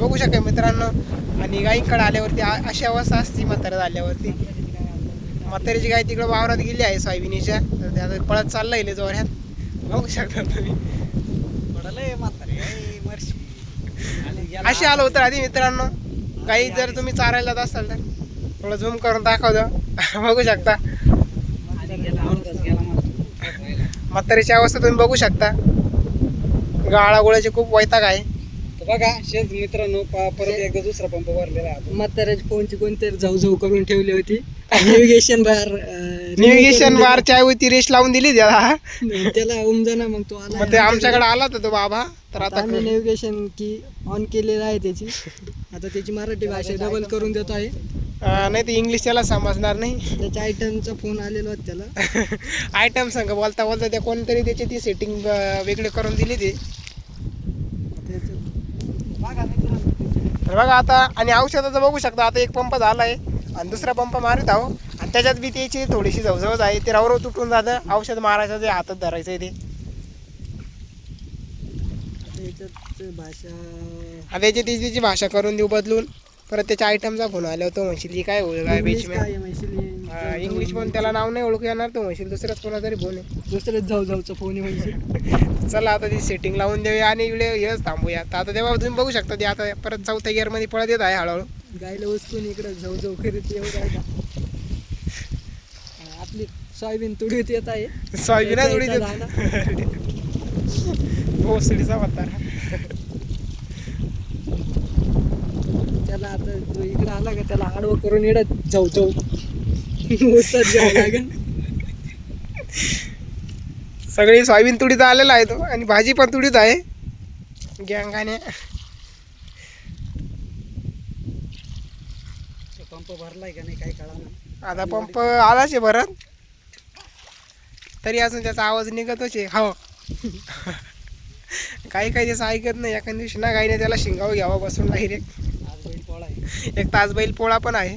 बघू शकाय मित्रांनो. आणि गाईंकडे आल्यावरती अशी अवस्था असती म्हाताऱ्या झाल्यावरती. म्हातारीची गाय तिकडे वावरात गेली आहे सोयाबिनीच्या. तर ते आता पळत चाललंय लय जोऱ्यात बघू शकता तुम्ही. अशी आलो होतं आधी मित्रांनो. गाई जर तुम्ही चारायला जात असाल तर. थोडं झूम करून दाखवतो बघू शकता. म्हातारीची अवस्था तुम्ही बघू शकता. गाळा गोळ्याचे खूप वैताग आहे. बघा शेत मित्रांनो पा- परत एकदा दुसरा पंप भरलेला आहे आपण. म्हाताऱ्याची फोनची कोणतरी जाऊ जाऊ करून ठेवली होती. नेव्हिगेशन बार नेव्हिगेशन बारच्या ऐवजी रेस लावून दिली त्याला. त्याला उमजाना मग तो आला मग ते आमच्याकडे आला होता तो बाबा. तर आता आता आम्ही नेव्हिगेशन की ऑन केलेलं आहे त्याची. आता त्याची मराठी भाषा डबल करून देतो आहे. अं, नाही तर इंग्लिश त्याला समजणार नाही. त्याच्या आयटमचा फोन आलेला होता त्याला. आयटम संग बोलता बोलता त्या कोणतरी त्याची ती सेटिंग वेगळी करून दिली ती. तर बघा आता आणि औषधाचं बघू शकता आता एक पंप झाला आहे आणि दुसरा पंप मारित आहो. आणि त्याच्यात बी त्याची थोडीशी जवजवज आहे ते रावरव तुटून जातं. औषध मारायचं ते हातात धरायचं ते. भाषा आता याची ती तिची भाषा करून देऊ बदलून. परत त्याच्या आयटमचा फोन आला होता म्हणशील काय होईल काय बेच इंग्लिश पण त्याला नाव नाही ओळखू येणार तो म्हणशील दुसऱ्याच कोणा तरी फोन आहे. दुसऱ्याच जाऊ जाऊचा फोन म्हणशील. चला आता ती सेटिंग लावून देऊया आणि इकडे हेच थांबूया. तर आता तेव्हा तुम्ही बघू शकता ते आता परत चौथ्या गिअरमध्ये पळत येत आहे हळूहळू. गायला वस्तून इकडे जाऊ जाऊ करीत का? आपली सोयाबीन तुडीत येत आहे. सोयाबीन उडी त्याचा भोसडीचा म्हातारा त्याला आता तो इकडे आला का त्याला आडवं करून इकडं जाऊ जाऊ. घ्यावं लागेल. सगळी सोयाबीन तुडीत आलेला आहे तो आणि भाजी पण तुडीत आहे. गँगाने. पंप भरलाय का नाही काही आता पंप आलाच आहे भरत. तरी अजून त्याचा आवाज निघतच आहे. हो. काही काही त्याचं ऐकत नाही एखाद्या दिवशी ना गाईने त्याला शिंगावं घ्यावा बसून डायरेक्ट एक तास बैल पोळा पण आहे.